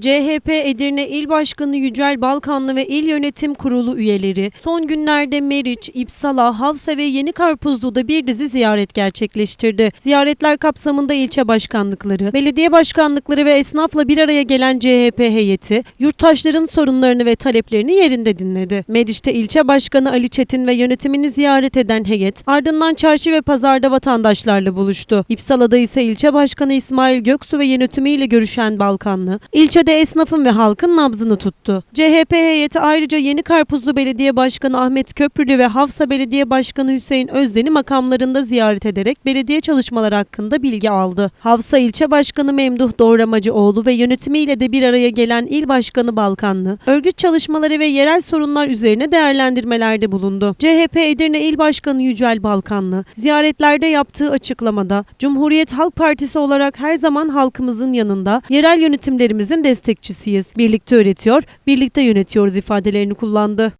CHP Edirne İl Başkanı Yücel Balkanlı ve İl Yönetim Kurulu üyeleri son günlerde Meriç, İpsala, Havsa ve Yeni Karpuzlu'da bir dizi ziyaret gerçekleştirdi. Ziyaretler kapsamında ilçe başkanlıkları, belediye başkanlıkları ve esnafla bir araya gelen CHP heyeti yurttaşların sorunlarını ve taleplerini yerinde dinledi. Meriç'te ilçe başkanı Ali Çetin ve yönetimini ziyaret eden heyet ardından çarşı ve pazarda vatandaşlarla buluştu. İpsala'da ise ilçe başkanı İsmail Göksu ve yönetimiyle görüşen Balkanlı, ilçede esnafın ve halkın nabzını tuttu. CHP heyeti ayrıca Yeni Karpuzlu Belediye Başkanı Ahmet Köprülü ve Havsa Belediye Başkanı Hüseyin Özden'i makamlarında ziyaret ederek belediye çalışmaları hakkında bilgi aldı. Havsa İlçe Başkanı Memduh Doğramacıoğlu ve yönetimiyle de bir araya gelen İl Başkanı Balkanlı, örgüt çalışmaları ve yerel sorunlar üzerine değerlendirmelerde bulundu. CHP Edirne İl Başkanı Yücel Balkanlı, ziyaretlerde yaptığı açıklamada, Cumhuriyet Halk Partisi olarak her zaman halkımızın yanında, yerel yönetimlerimizin destekçisiyiz. Birlikte öğretiyor, birlikte yönetiyoruz ifadelerini kullandı.